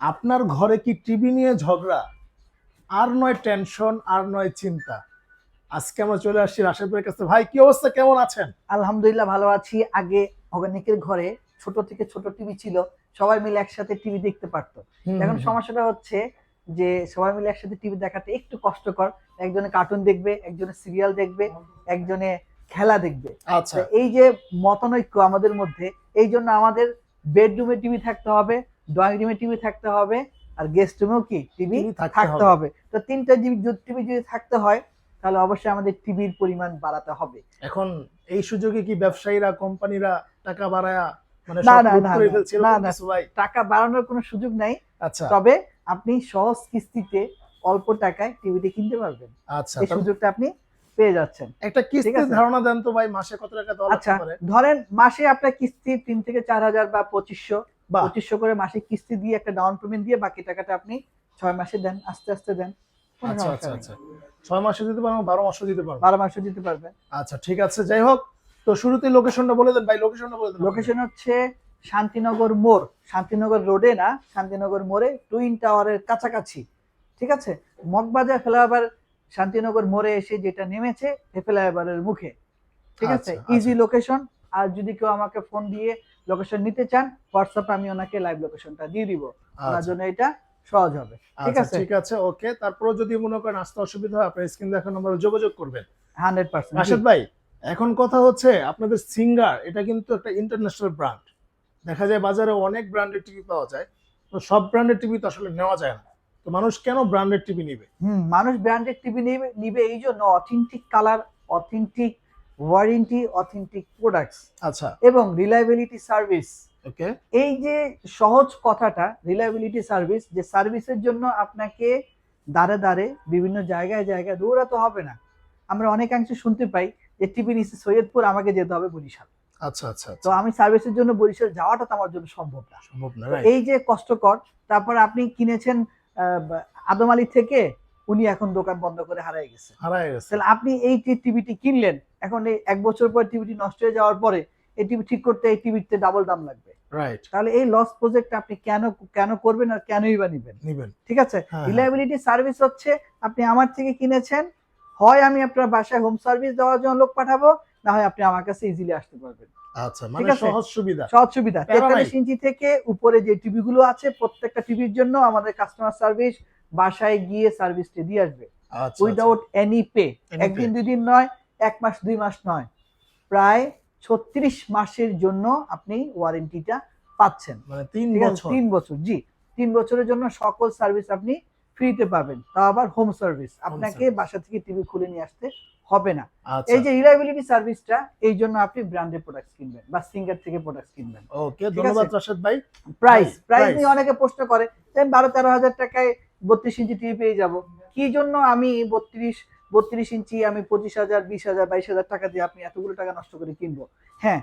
আপনার ঘরে কি টিভি নিয়ে ঝগড়া? আর নয় টেনশন আর নয় চিন্তা। আজকে আমরা চলে আসছি রাশেদ ভাইয়ের কাছে। ভাই কি অবস্থা? কেমন আছেন? আলহামদুলিল্লাহ ভালো আছি। আগে অর্গানিকের ঘরে ছোট থেকে ছোট টিভি ছিল। সবাই মিলে একসাথে টিভি দেখতে পারতো। এখন সমস্যাটা হচ্ছে যে সবাই মিলে একসাথে টিভি দেখাতে একটু কষ্টকর। একজনে কার্টুন দেখবে একজনে সিরিয়াল দেখবে একজনে খেলা দেখবে। আচ্ছা। এই যে মতানৈক্য আমাদের মধ্যে এই জন্য আমাদের বেডরুমে টিভি থাকতে হবে ড্রয়িং রুমে টিভি থাকতে হবে আর গেস্ট রুমেও কি? টিভি থাকতে হবে। তো তিনটা টিভি যদি থাকতে হয় তাহলে অবশ্যই আমাদের টিভির পরিমাণ বাড়াতে হবে। এখন এই সুযোগে কি ব্যবসায়ীরা কোম্পানিরা টাকা বাড়ায়া মানে না, না, না, না, টাকা বাড়ানোর কোনো সুযোগ নাই। আচ্ছা। তবে আপনি সহজ কিস্তিতে অল্প টাকায় টিভিটি কিনতে পারবেন। আচ্ছা এই সুযোগটা আপনি পেয়ে যাচ্ছেন। একটা কিস্তির ধারণা দেন তো ভাই মাসে কত টাকা দেওয়া আচ্ছা ধরেন মাসে আপনার কিস্তি তিন থেকে চার হাজার বা পঁচিশশো। পঁচিশশো করে মাসে কিস্তি দিয়ে একটা ডাউন পেমেন্ট দিয়ে বাকি টাকাটা আপনি ছয় মাসে দেন আস্তে আস্তে দেন। আচ্ছা আচ্ছা আচ্ছা। ছয় মাসে দিতে পারব বারো মাসে দিতে পারব বারো মাসে দিতে পারবেন আচ্ছা ঠিক আছে যাই হোক। তো শুরুতে লোকেশনটা বলে দেন ভাই লোকেশনটা বলে দেন লোকেশন হচ্ছে শান্তিনগর মোড়। শান্তিনগর রোডে না শান্তিনগর মোড়ে টুইন টাওয়ারের কাছাকাছি। ঠিক আছে? মগবাজার ফ্লাইওভার শান্তিনগর মোড়ে এসে যেটা নেমেছে ফ্লাইওভারের মুখে। ঠিক আছে? আচ্ছা, ইজি লোকেশন আর যদি কেউ আমাকে ফোন দিয়ে লোকেশন নিতে চান হোয়াটসঅ্যাপে আমি ওনাকে লাইভ লোকেশনটা দিয়ে দিব। ওনার আচ্ছা, জন্য এটা সহজ হবে। ঠিক আচ্ছা, আছে? ঠিক আছে ওকে। তারপরে যদি মনে করেন আসতে অসুবিধা হয় আপনার স্ক্রিন দেখার নম্বরে যোগাযোগ করবেন। হান্ড্রেড পার্সেন্ট রাশেদ ভাই এখন কথা হচ্ছে আপনাদের সিঙ্গার এটা কিন্তু একটা ইন্টারন্যাশনাল ব্র্যান্ড দেখা যায় বাজারে অনেক ব্র্যান্ডের টিভি পাওয়া যায় তো সব ব্র্যান্ডের টিভি তো আসলে নেওয়া যায় না। তো মানুষ কেন ব্র্যান্ডের টিভি নিবে? হুম মানুষ ব্র্যান্ডেড টিভি নিবে নিবে এই জন্য authentic colour authentic warranty authentic products আচ্ছা। এবং রিলায়েবিলিটি সার্ভিস। ওকে। এই যে সহজ কথাটা রিলায়েবিলিটি সার্ভিস যে সার্ভিসের জন্য আপনাকে দাঁড়ে দাঁড়ে বিভিন্ন জায়গায় জায়গায় দৌড়াতে হবে না। আমরা অনেকাংশে শুনতে পাই যে টিভি নিচে সৈয়দপুর আমাকে যেতে হবে বরিশাল। আচ্ছা আচ্ছা তো আচ্ছা আমি সার্ভিসের জন্য বরিশাল যাওয়াটা তো আমার জন্য সম্ভব না। সম্ভব না এই যে কষ্টকর তারপর আপনি কিনেছেন আদম আলী থেকে উনি এখন দোকান বন্ধ করে হারাই গেছে। হারায় গেছে। তাহলে আপনি এই টিভিটি কিনলেন এখন এই এক বছর পর টিভিটি নষ্ট হয়ে যাওয়ার পরে এই টিভি ঠিক করতে এই টিভিতে ডাবল দাম লাগবে। রাইট তাহলে এই লস প্রজেক্ট আপনি কেন কেন করবেন আর কেনই বা নিবেন? নিবেন। ঠিক আছে? হ্যাঁ, রিলায়েবিলিটি সার্ভিস হচ্ছে আপনি আমার থেকে কিনেছেন হয় আমি আপনার বাসায় হোম সার্ভিস দেওয়ার জন্য লোক পাঠাবো না হয় আপনি আমার কাছে ইজিলি আসতে পারবেন। আচ্ছা মানে সহজ সুবিধা। সহজ সুবিধা। প্যারা নাই। তেতাল্লিশ ইঞ্চি থেকে উপরে যে টিভি গুলো আছে প্রত্যেকটা টিভির জন্য আমাদের কাস্টমার সার্ভিস বাসায় গিয়ে সার্ভিসটি দিয়ে আসবে। আচ্ছা উইদাউট এনি পে একদিন দুই দিন নয় এক মাস দুই মাস নয়। প্রায় ছত্রিশ মাসের জন্য আপনি ওয়ারেন্টিটা পাচ্ছেন। আচ্ছা। মানে তিন বছর। তিন বছর জি। তিন বছরের জন্য সকল সার্ভিস আপনি ফ্রিতে পাবেন। তা আবার হোম সার্ভিস আপনাকে বাসা থেকে টিভি খুলে নিয়ে আসতে হবে না। আচ্ছা। এই যে রিলায়েবিলিটি সার্ভিসটা এই জন্য আপনি ব্র্যান্ডেড প্রোডাক্ট কিনবেন বা সিঙ্গার থেকে প্রোডাক্ট কিনবেন। ওকে ধন্যবাদ। রাশেদ ভাই। প্রাইস প্রাইস নিয়ে অনেকে প্রশ্ন করে যে বারো তেরো হাজার টাকায় বত্রিশ ইঞ্চি টিভি পেয়ে যাব। কি জন্য আমি বত্রিশ বত্রিশ ইঞ্চি আমি পঁচিশ হাজার বিশ হাজার বাইশ হাজার টাকা দিয়ে আপনি এতগুলো টাকা নষ্ট করে কিনবো? হ্যাঁ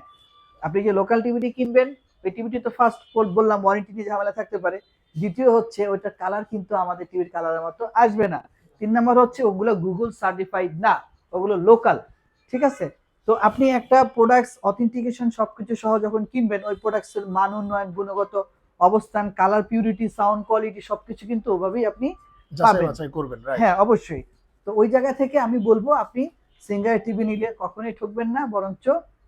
আপনি যে লোকাল টিভিটি কিনবেন ওই টিভিটি তো ফার্স্ট বললাম ওয়ারেন্টি নিয়ে ঝামেলা থাকতে পারে। দ্বিতীয় হচ্ছে ওইটার কালার কিন্তু আমাদের টিভির কালারের মতো আসবে না। তিন নম্বর হচ্ছে ওগুলো গুগল সার্টিফাইড না। ওগুলো লোকাল ঠিক আছে? তো আপনি একটা প্রোডাক্টস অথেন্টিকেশন সবকিছু সহ যখন কিনবেন ওই প্রোডাক্টসের মান উন্নয়ন গুণগত অবস্থান কালার পিউরিটি সাউন্ড কোয়ালিটি সবকিছু কিন্তু ওভাবেই আপনি করবেন হ্যাঁ অবশ্যই। তো ওই জায়গা থেকে আমি বলব আপনি সিঙ্গার টিভি নিলে কখনোই ঠকবেন না বরঞ্চ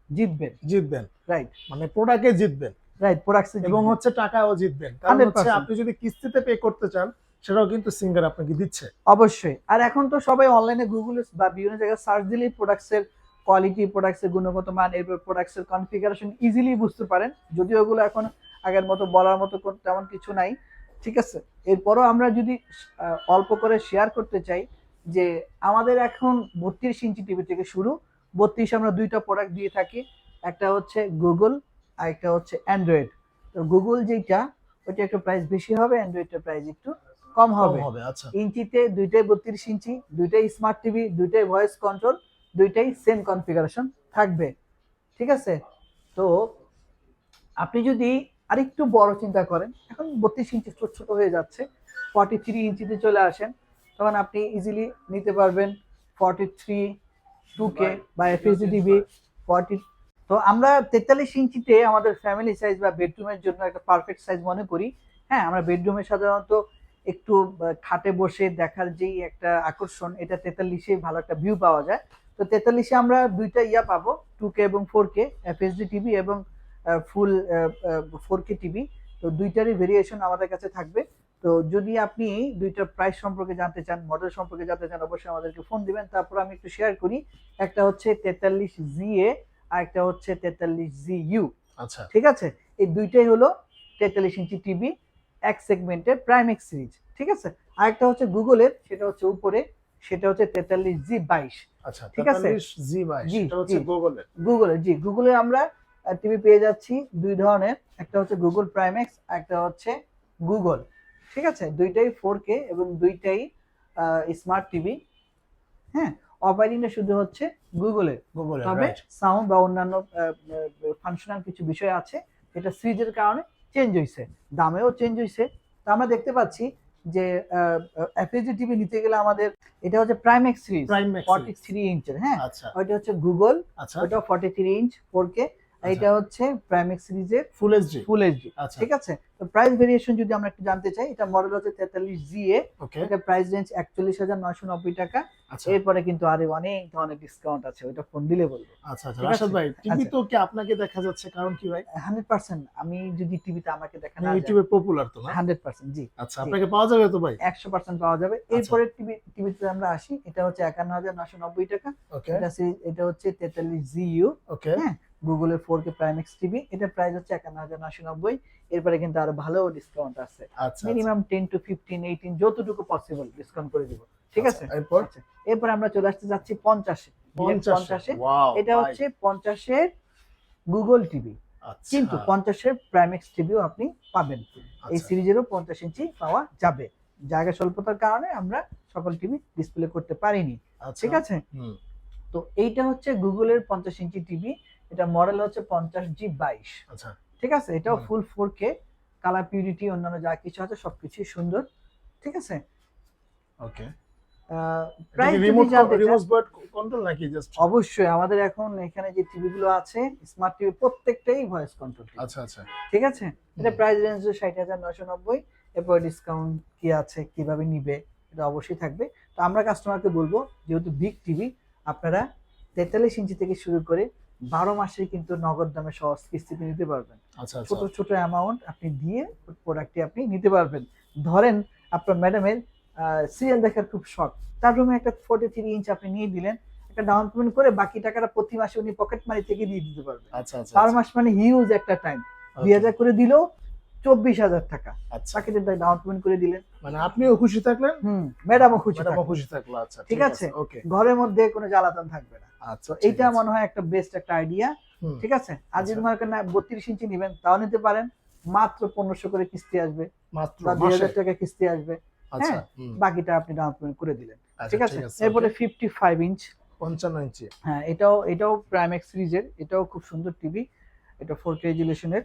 জিতবেন। জিতবেন। রাইট মানে প্রোডাক্টে জিতবেন। রাইট প্রোডাক্টস এবং হচ্ছে টাকাও জিতবেন। কারণ হচ্ছে আপনি যদি কিস্তিতে পে করতে চান সেটাও কিন্তু সিঙ্গার আপনাকে দিচ্ছে। অবশ্যই। আর এখন তো সবাই অনলাইনে গুগল বা বিভিন্ন জায়গায় সার্চ দিলেই প্রোডাক্টসের কোয়ালিটি প্রোডাক্টসের গুণগত মান, এরপর প্রোডাক্টসের কনফিগারেশন ইজিলি বুঝতে পারেন। যদিও ওগুলো এখন আগের মতো বলার মতো তেমন কিছু নাই। ঠিক আছে? এরপরও আমরা যদি অল্প করে শেয়ার করতে চাই যে আমাদের এখন বত্রিশ ইঞ্চি টিভি থেকে শুরু, বত্রিশ আমরা দুইটা প্রোডাক্ট দিয়ে থাকি। একটা হচ্ছে গুগল আর একটা হচ্ছে অ্যান্ড্রয়েড তো গুগল যেটা ওইটা একটু প্রাইস বেশি হবে অ্যান্ড্রয়েডটার প্রাইস একটু কম হবে। আচ্ছা। ইঞ্চিতে দুইটাই বত্রিশ ইঞ্চি দুইটাই স্মার্ট টিভি দুইটাই ভয়েস কন্ট্রোল দুইটাই সেম কনফিগারেশন থাকবে। ঠিক আছে? তো আপনি যদি আরেকটু বড় চিন্তা করেন এখন বত্রিশ ইঞ্চি ছোট ছোট হয়ে যাচ্ছে ফর্টি থ্রি ইঞ্চিতে চলে আসেন তখন আপনি ইজিলি নিতে পারবেন ফর্টি থ্রি টু কে বা এফএসডি টিভি ফর্টি তো আমরা তেতাল্লিশ ইঞ্চিতে আমাদের ফ্যামিলি সাইজ বা বেডরুমের জন্য একটা পারফেক্ট সাইজ মনে করি। হ্যাঁ আমরা বেডরুমে সাধারণত একটু খাটে বসে দেখার যেই একটা আকর্ষণ এটা তেতাল্লিশে ভালো একটা ভিউ পাওয়া যায়। তো তেতাল্লিশে আমরা দুইটা ইয়া পাবো টু কে এবং ফোর কে এফএসডি টিভি এবং ফুল ফোর কে টিভি তো দুইটারই ভেরিয়েশন আমাদের কাছে থাকবে। তো যদি আপনি দুইটার প্রাইস সম্পর্কে জানতে চান মডেল সম্পর্কে জানতে চান অবশ্যই আমাদেরকে ফোন দিবেন। তারপর আমি একটু শেয়ার করি। একটা হচ্ছে তেতাল্লিশ জি এ আর একটা হচ্ছে তেতাল্লিশ জি ইউ আচ্ছা। ঠিক আছে? এই দুইটাই হলো তেতাল্লিশ ইঞ্চি টিভি এক সেগমেন্টের প্রাইমেক্স সিরিজ ঠিক আছে? আরেকটা হচ্ছে গুগলের সেটা হচ্ছে উপরে সেটা হচ্ছে তেতাল্লিশ জি বাইশ আচ্ছা ঠিক আছে? জি বাইশ গুগলের গুগলের জি। গুগলে আমরা টিভি পেয়ে যাচ্ছি দুই ধরনের একটা হচ্ছে গুগল প্রাইমেক্স একটা হচ্ছে গুগল ঠিক আছে? দুইটাই ফোর কে এবং দুইটাই স্মার্ট টিভি হ্যাঁ? অপারেটিংটা শুধু হচ্ছে গুগলের গুগলের তবে সাউন্ড বা অন্যান্য ফাংশনাল কিছু বিষয় আছে এটা সিরিজের কারণে চেঞ্জ হয়েছে দামেও চেঞ্জ হয়েছে তা আমরা দেখতে পাচ্ছি যে এফএসডি টিভি নিতে গেলে আমাদের এটা হচ্ছে Primex series prime forty three ইঞ্চের হ্যাঁ? আচ্ছা। ওইটা হচ্ছে গুগল আচ্ছা। ওটা forty three inch four K এটা হচ্ছে প্রাইমেক্স সিরিজের ফুল এইচডি ফুল এইচডি আচ্ছা। ঠিক আছে? তো প্রাইস ভেরিয়েশন যদি আমরা একটু জানতে চাই এটা মডেল হচ্ছে তেতাল্লিশ জি এ। এটা প্রাইস রেঞ্জ একচল্লিশ হাজার নয়শো নব্বই টাকা। আচ্ছা। এরপরে কিন্তু আরও অনেক ধরনের ডিসকাউন্ট আছে ওইটা ফোন দিলে বলব। আচ্ছা আচ্ছা। রাশাদ ভাই টিভি আচ্ছা। তো কি আপনাকে দেখা যাচ্ছে? কারণ কি ভাই? Hundred percent. আমি যদি টিভিতে আমাকে দেখা না ইউটিউবে পপুলার তো না? Hundred percent ji. আচ্ছা আপনাকে পাওয়া যাবে তো ভাই? একশো পার্সেন্ট পাওয়া যাবে। এরপরে টিভি টিভিতে আমরা আসি। এটা হচ্ছে একান্ন হাজার নশো নব্বই টাকা। ওকে এটা এটা হচ্ছে তেতাল্লিশ জি ইউ ওকে হ্যাঁ? গুগলের ফোর কে প্রাইমেক্স টিভি এটা প্রাইস হচ্ছে একান্ন হাজার নশো নব্বই। এরপরে কিন্তু আরও ভালো ডিসকাউন্ট আছে। Minimum ten to fifteen eighteen যতটুকু পসিবল ডিসকাউন্ট করে দিব। ঠিক আছে? আচ্ছা, এরপর? আচ্ছা, এরপর আমরা চলে আসতে যাচ্ছি পঞ্চাশে। পঞ্চাশে? এটা হচ্ছে পঞ্চাশের গুগল টিভি আচ্ছা। কিন্তু পঞ্চাশের প্রাইমেক্স টিভিও আপনি পাবেন। এই সিরিজেরও পঞ্চাশ ইঞ্চি পাওয়া যাবে। জায়গা স্বল্পতার কারণে আমরা সকল টিভি ডিসপ্লে করতে পারিনি। ঠিক আছে? তো এইটা হচ্ছে গুগলের পঞ্চাশ ইঞ্চি টিভি এটা মডেল হচ্ছে পঞ্চাশ জি বাইশ। আচ্ছা। ঠিক আছে? এটাও full four K colour purity অন্যান্য যা কিছু আছে সবকিছুই সুন্দর। ঠিক আছে? ওকে অবশ্যই আমাদের এখন এখানে যে টিভি গুলো আছে স্মার্ট টিভি প্রত্যেকটাই ভয়েস কন্ট্রোল আচ্ছা আচ্ছা। ঠিক আছে? এটা প্রাইস রেঞ্জ ষাট হাজার নশো নব্বই। এরপর ডিসকাউন্ট কি আছে কীভাবে নিবে এটা অবশ্যই থাকবে। তো আমরা কাস্টমারকে বলব যেহেতু বিগ টিভি আপনারা তেতাল্লিশ ইঞ্চি থেকে শুরু করে বারো মাসে কিন্তু নগদ দামে সহজ কিস্তিতে নিতে পারবেন। আচ্ছা আচ্ছা। ছোট ছোট অ্যামাউন্ট আপনি দিয়ে প্রোডাক্টটি আপনি নিতে পারবেন। ধরেন আপনার ম্যাডামের সিরিয়াল দেখার খুব শখ। তার রুমে একটা ফোর্টি থ্রি ইঞ্চ আপনি নিয়ে দিলেন একটা ডাউন পেমেন্ট করে বাকি টাকাটা প্রতি মাসে উনি পকেট মানি থেকে দিয়ে দিতে পারবেন। আচ্ছা আচ্ছা বারো মাস মানে হিউজ একটা টাইম দুই হাজার করে দিলেও চব্বিশ হাজার টাকা। বাকিটা ডাউন পেমেন্ট করে দিলেন। মানে আপনিও খুশি থাকলেন? হুম ম্যাডামও খুশি ম্যাডামও খুশি থাকল আচ্ছা ঠিক আছে? ওকে ঘরের মধ্যে কোনো জ্বালাতন থাকবে না। আচ্ছা তো এইটা মনে হয় একটা বেস্ট একটা আইডিয়া ঠিক আছে? আর যদি আচ্ছা। মনে করেন বত্রিশ ইঞ্চি নেবেন তাও নিতে পারেন। মাত্র পনেরোশো করে কিস্তি আসবে। মাত্র দুই হাজার টাকা কিস্তি আসবে। আচ্ছা হ্যাঁ, বাকিটা আপনি ডাউন পেমেন্ট করে দিলেন। আচ্ছা, ঠিক আছে? এরপরে ফিফটি ফাইভ ইঞ্চ 55 ইঞ্চি। হ্যাঁ এটাও এটাও প্রাইমেক্স সিরিজের এটাও খুব সুন্দর টিভি এটা ফোর কে রেজুলেশনের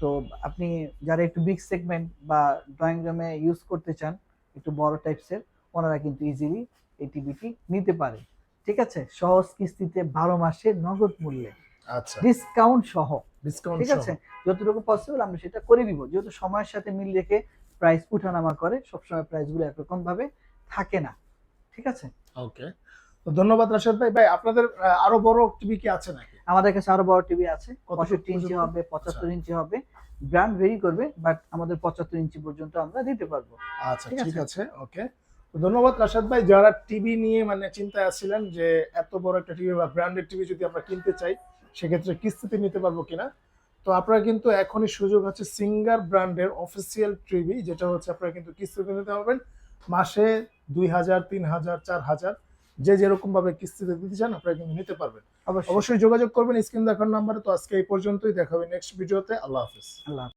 তো আপনি যারা একটু বিগ সেগমেন্ট বা ড্রয়িং রুমে ইউজ করতে চান একটু বড় টাইপসের ওনারা কিন্তু ইজিলি এই টিভিটি নিতে পারে ঠিক আছে? সহজ কিস্তিতে বারো মাসে নগদ মূল্যে। আচ্ছা। ডিসকাউন্ট সহ। ডিসকাউন্ট ঠিক আছে? যতটুকু পসিবল আমরা সেটা করে দিব। যেহেতু সময়ের সাথে মিল রেখে প্রাইস উঠানামা করে সবসময় প্রাইসগুলো একরকম ভাবে থাকে না। ঠিক আছে? ওকে তো ধন্যবাদ রাশেদ ভাই। ভাই আপনাদের আরও বড় টিভি কি আছে নাকি? আমাদের কাছে আরও বড় টিভি আছে পঁয়ষট্টি ইঞ্চি হবে পঁচাত্তর ইঞ্চি হবে ব্র্যান্ড ভেরি করবে বাট আমাদের পঁচাত্তর ইঞ্চি পর্যন্ত আমরা দিতে পারব। আচ্ছা ঠিক আছে? ওকে ধন্যবাদ রাশাদ ভাই যারা টিভি নিয়ে মানে চিন্তায় আছিলেন যে এত বড় একটা টিভি বা ব্র্যান্ডেড টিভি যদি আমরা কিনতে চাই সেক্ষেত্রে কিস্তিতে নিতে পারব কিনা? তো আপনারা কিন্তু এখনই সুযোগ আছে সিঙ্গার ব্র্যান্ডের অফিসিয়াল টিভি যেটা হচ্ছে আপনারা কিন্তু কিস্তিতে নিতে পারবেন। মাসে দুই হাজার তিন হাজার চার হাজার। যে যেরকম ভাবে কিস্তিতে দিতে চান আপনারা কিন্তু নিতে পারবেন। অবশ্যই। অবশ্যই যোগাযোগ করবেন স্ক্রিন দেখার নাম্বারে। তো আজকে এই পর্যন্তই। দেখাবে নেক্সট ভিডিওতে। আল্লাহ হাফিজ। আল্লাহ।